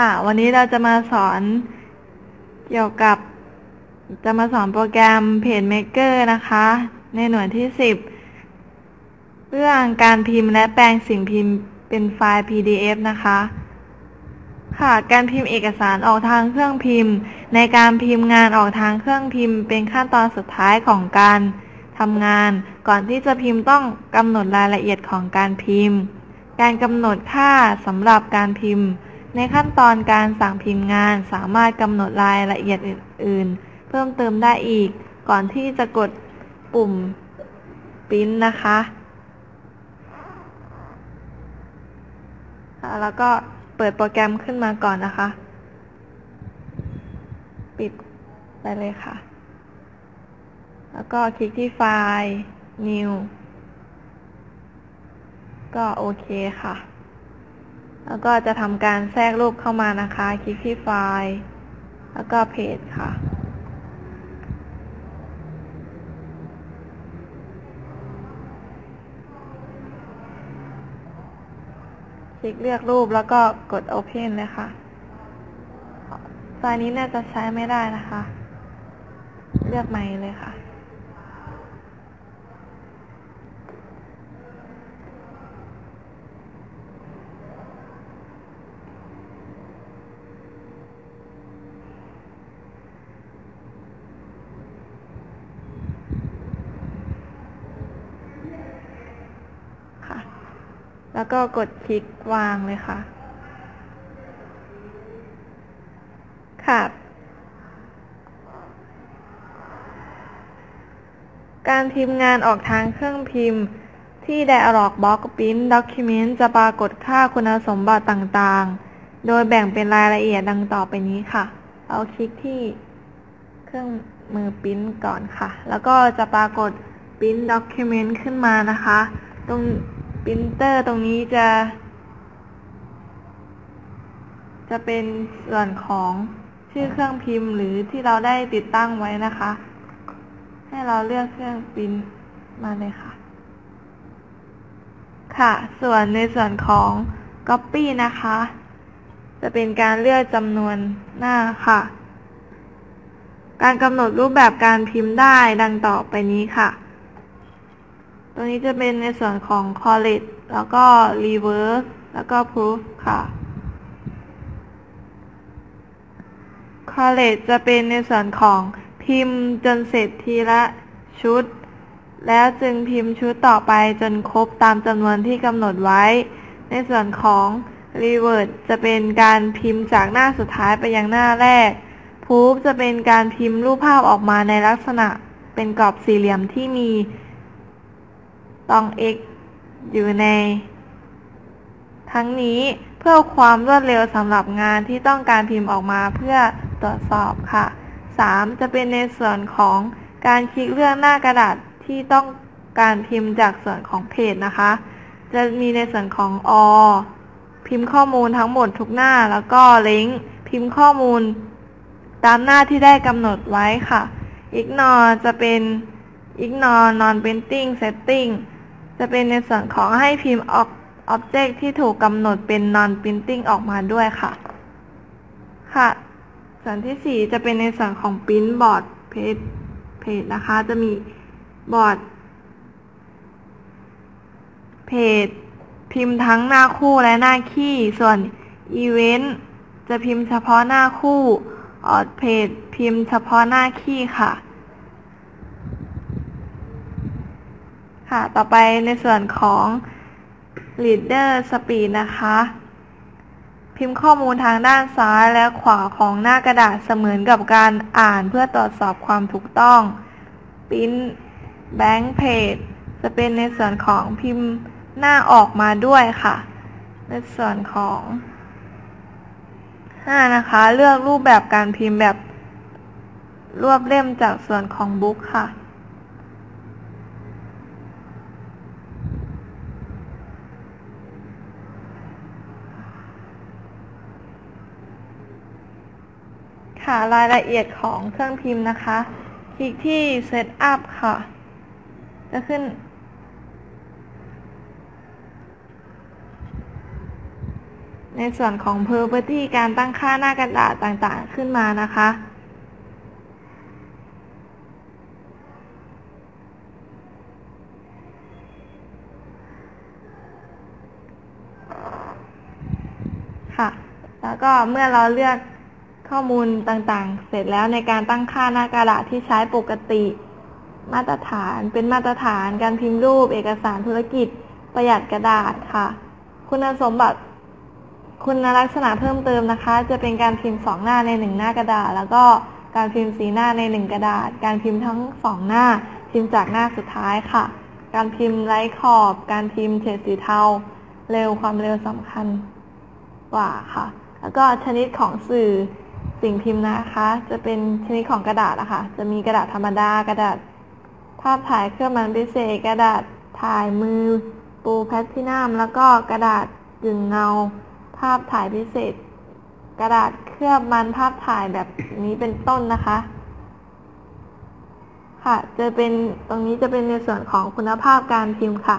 ค่ะ วันนี้เราจะมาสอนเกี่ยวกับ จะมาสอนโปรแกรม PageMaker นะคะ ในหน่วยที่ 10 เรื่องการพิมพ์และแปลงสิ่งพิมพ์เป็นไฟล์ PDF นะคะ ค่ะ การพิมพ์เอกสารออกทางเครื่องพิมพ์ ในการพิมพ์งานออกทางเครื่องพิมพ์เป็นขั้นตอนสุดท้ายของการทำงาน ก่อนที่จะพิมพ์ต้องกำหนดรายละเอียดของการพิมพ์ การกำหนดค่าสำหรับการพิมพ์ ในขั้นตอนการสั่งพิมพ์งานสามารถกำหนดรายละเอียดอื่น ๆ เพิ่มเติมได้อีก ก่อนที่จะกดปุ่มปริ้นนะคะค่ะแล้วก็เปิดโปรแกรมขึ้นมาก่อนนะคะ ปิดไปเลยค่ะ แล้วก็คลิกที่ไฟล์ New ก็โอเคค่ะ แล้วก็จะทำการแทรกรูปเข้ามานะคะ คลิกที่ไฟล์ แล้วก็เพจค่ะ คลิกเลือกรูปแล้วก็กด Open เลยค่ะไฟล์นี้น่าจะใช้ไม่ได้นะคะ เลือกใหม่เลยค่ะค่ะ แล้วก็กดคลิกวางเลยค่ะ ค่ะ การพิมพ์งานออกทางเครื่องพิมพ์ที่ Dialog Box Print Document จะปรากฏค่าคุณสมบัติต่างๆ โดยแบ่งเป็นรายละเอียดดังต่อไปนี้ค่ะ เอาคลิกที่เครื่องมือปริ้นก่อนค่ะ แล้วก็จะปรากฏ Print Document ขึ้นมานะคะ ตรง ปรินเตอร์ตรงนี้จะ จะเป็นส่วนของชื่อเครื่องพิมพ์หรือที่เราได้ติดตั้งไว้นะคะ ให้เราเลือกเครื่องปริ้นมาเลยค่ะ ค่ะ ส่วนในส่วนของ Copy นะคะ จะเป็นการเลือกจำนวนหน้าค่ะ การกำหนดรูปแบบการพิมพ์ได้ดังต่อไปนี้ค่ะ ตัวนี้จะเป็นในส่วนของ collect แล้วก็ reverse แล้วก็ proof ค่ะ collect จะเป็นในส่วนของพิมพ์จนเสร็จทีละชุด แล้วจึงพิมพ์ชุดต่อไปจนครบตามจำนวนที่กำหนดไว้ ในส่วนของ reverse จะเป็นการพิมพ์จากหน้าสุดท้ายไปยังหน้าแรก proof จะเป็นการพิมพ์รูปภาพออกมาในลักษณะเป็นกรอบสี่เหลี่ยมที่มี ตอง x อยู่ใน ทั้งนี้เพื่อความรวดเร็วสำหรับงานที่ต้องการพิมพ์ออกมาเพื่อตรวจสอบค่ะ 3. จะเป็นในส่วนของการคลิกเลือกหน้ากระดาษที่ต้องการพิมพ์จากส่วนของเพจนะคะ จะมีในส่วนของอพิมพ์ข้อมูลทั้งหมดทุกหน้าแล้วก็ลิงก์พิมพ์ข้อมูล ตามหน้าที่ได้กำหนดไว้ค่ะ ignore จะเป็น ignore non printing setting จะเป็นในส่วนของให้พิมพ์ object ที่ถูกกำหนดเป็น non printing ออกมาด้วยค่ะ ค่ะ ส่วนที่ 4 จะเป็นในส่วนของ print board page page นะคะ จะมีบอร์ดเพจพิมพ์ทั้งหน้าคู่และหน้าคี่ ส่วน event จะพิมพ์เฉพาะหน้าคู่ออดเพจพิมพ์เฉพาะหน้าคี่ค่ะ ค่ะ ต่อไปในส่วนของ reader speed นะคะ พิมพ์ข้อมูลทางด้านซ้ายและขวาของหน้ากระดาษเสมือนกับการอ่านเพื่อตรวจสอบความถูกต้อง print blank page จะเป็นในส่วนของพิมพ์หน้าออกมาด้วยค่ะ ในส่วนของ 5 นะคะ เลือกรูปแบบการพิมพ์แบบรวบเล่มจากส่วนของบุ๊กค่ะ ค่ะรายละเอียดของเครื่องพิมพ์นะคะ คลิกที่ Setup ค่ะ จะขึ้นในในส่วนของ property การตั้งค่าหน้ากระดาษต่างๆ ขึ้นมานะคะค่ะ แล้วก็เมื่อเราเลือก ข้อมูลต่างๆ เสร็จแล้วในการตั้งค่าหน้ากระดาษที่ใช้ปกติ มาตรฐานเป็นมาตรฐานการพิมพ์รูป เอกสารธุรกิจ ประหยัดกระดาษค่ะ คุณสมบัติคุณลักษณะเพิ่มเติมนะคะ จะเป็นการพิมพ์สองหน้าในหนึ่งหน้ากระดาษ แล้วก็การพิมพ์สีหน้าในหนึ่งกระดาษ การพิมพ์ทั้งสองหน้า พิมพ์จากหน้าสุดท้ายค่ะ การพิมพ์ไร้ขอบ การพิมพ์เฉดสีเทา เร็วความเร็วสำคัญกว่าค่ะ แล้วก็ชนิดของสื่อ สิ่งพิมพ์นะคะ จะเป็นชนิดของกระดาษนะคะจะมีกระดาษธรรมดากระดาษภาพถ่ายเครื่องมันพิเศษกระดาษถ่ายมือ ปูแพทินัมแล้วก็กระดาษกึ่งเงา ภาพถ่ายพิเศษ กระดาษเคลือบมันภาพถ่ายแบบนี้เป็นต้นนะคะ ค่ะจะเป็นตรงนี้จะเป็นในส่วนของคุณภาพการพิมพ์ค่ะ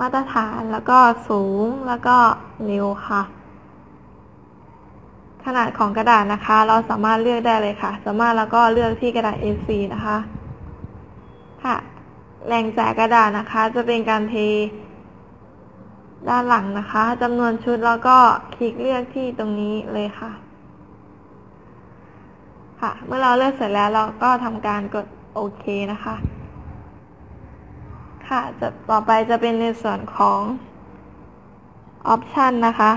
มาตรฐานแล้วก็สูงแล้วก็เร็วค่ะ ขนาดของกระดาษนะคะ เราสามารถเลือกได้เลยค่ะ สามารถแล้วก็เลือกที่กระดาษ A4 นะคะ ค่ะ แหล่งจ่ายกระดาษนะคะ จะเป็นการเทด้านหลังนะคะจำนวนชุดแล้วก็คลิกเลือกที่ตรงนี้เลยค่ะ ค่ะ เมื่อเราเลือกเสร็จแล้วเราก็ทำการกดโอเคนะคะ ค่ะจะต่อไปจะเป็นในส่วนของออปชันนะคะ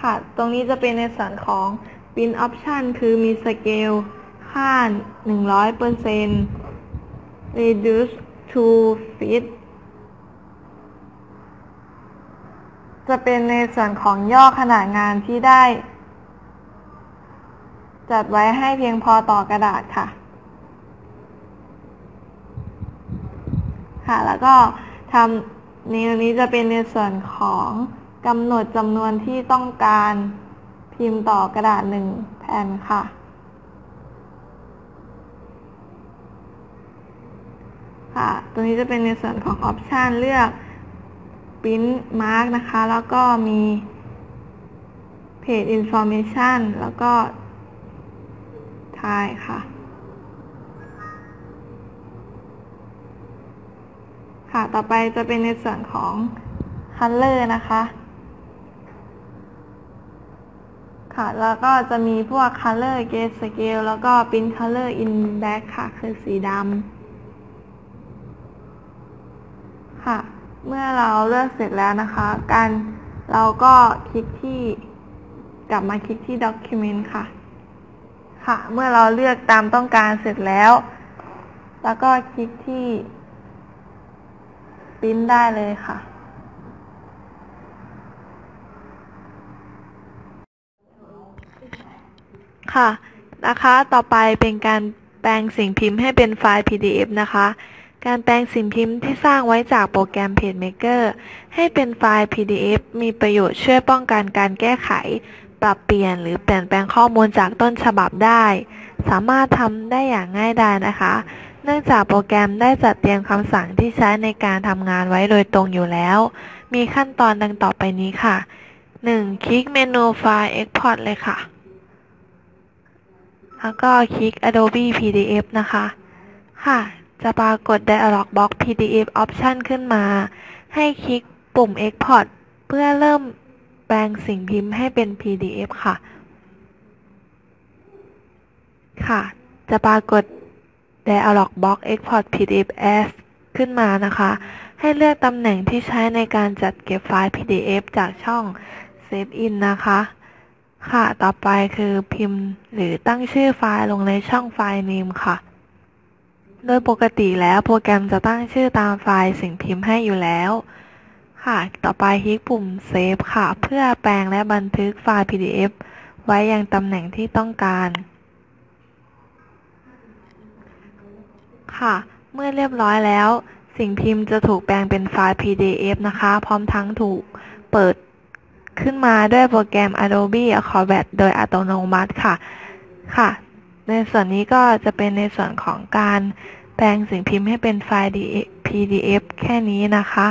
ค่ะ ตรงนี้จะเป็นในส่วนของ Print Option คือมีสเกลค่า 100% Reduce to Fit จะเป็นในส่วนของย่อขนาดงานที่ได้ จัดไว้ให้เพียงพอต่อกระดาษค่ะ ค่ะ แล้วก็ทำในนี้จะเป็นในส่วนของ กำหนดจำนวนที่ต้องการพิมพ์ต่อกระดาษหนึ่งแผ่นค่ะ ค่ะ ตัวนี้จะเป็นในส่วนของออปชันเลือก Print Mark นะคะ แล้วก็มี Page Information แล้วก็ทายค่ะ ค่ะ ต่อไปจะเป็นในส่วนของ Color นะคะ ค่ะ แล้วก็จะมีพวก Color Gauge Scale แล้วก็ Print Color in Black ค่ะ คือสีดำค่ะ เมื่อเราเลือกเสร็จแล้วนะคะ การเราก็คลิกที่กลับมาคลิกที่ Document ค่ะ ค่ะ เมื่อเราเลือกตามต้องการเสร็จแล้ว แล้วก็คลิกที่ปริ้นได้เลยค่ะ ค่ะนะคะ ต่อไปเป็นการแปลงสิ่งพิมพ์ให้เป็นไฟล์ PDF นะคะ การแปลงสิ่งพิมพ์ที่สร้างไว้จากโปรแกรม PageMaker ให้เป็นไฟล์ PDF มีประโยชน์ช่วยป้องกันการแก้ไข ปรับเปลี่ยนหรือเปลี่ยนแปลงข้อมูลจากต้นฉบับได้ สามารถทำได้อย่างง่ายดายนะคะ เนื่องจากโปรแกรมได้จัดเตรียมคำสั่งที่ใช้ในการทำงานไว้โดยตรงอยู่แล้ว มีขั้นตอนดังต่อไปนี้ค่ะ 1. คลิกเมนูไฟล์ Export เลยค่ะ แล้วก็คลิก Adobe PDF นะคะ ค่ะ จะปรากฏ Dialog Box PDF Option ขึ้นมา ให้คลิกปุ่ม Export เพื่อเริ่มแปลงสิ่งพิมพ์ให้เป็น PDF ค่ะ ค่ะ จะปรากฏ Dialog Box Export PDF as ขึ้นมานะคะ ให้เลือกตำแหน่งที่ใช้ในการจัดเก็บไฟล์ PDF จากช่อง Save In นะคะ ค่ะ ต่อไปคือพิมพ์หรือตั้งชื่อไฟล์ลงในช่องไฟล์ name ค่ะ โดยปกติแล้วโปรแกรมจะตั้งชื่อตามไฟล์สิ่งพิมพ์ให้อยู่แล้ว ค่ะ ต่อไปคลิกปุ่ม Save ค่ะ เพื่อแปลงและบันทึกไฟล์ PDF ไว้ยังตำแหน่งที่ต้องการ ค่ะ เมื่อเรียบร้อยแล้ว สิ่งพิมพ์จะถูกแปลงเป็นไฟล์ PDF นะคะ พร้อมทั้งถูกเปิด ขึ้นมาด้วยโปรแกรม Adobe Acrobat โดยอัตโนมัติค่ะ ค่ะ ในส่วนนี้ก็จะเป็นในส่วนของการแปลงสิ่งพิมพ์ให้เป็นไฟล์ PDF แค่นี้นะคะ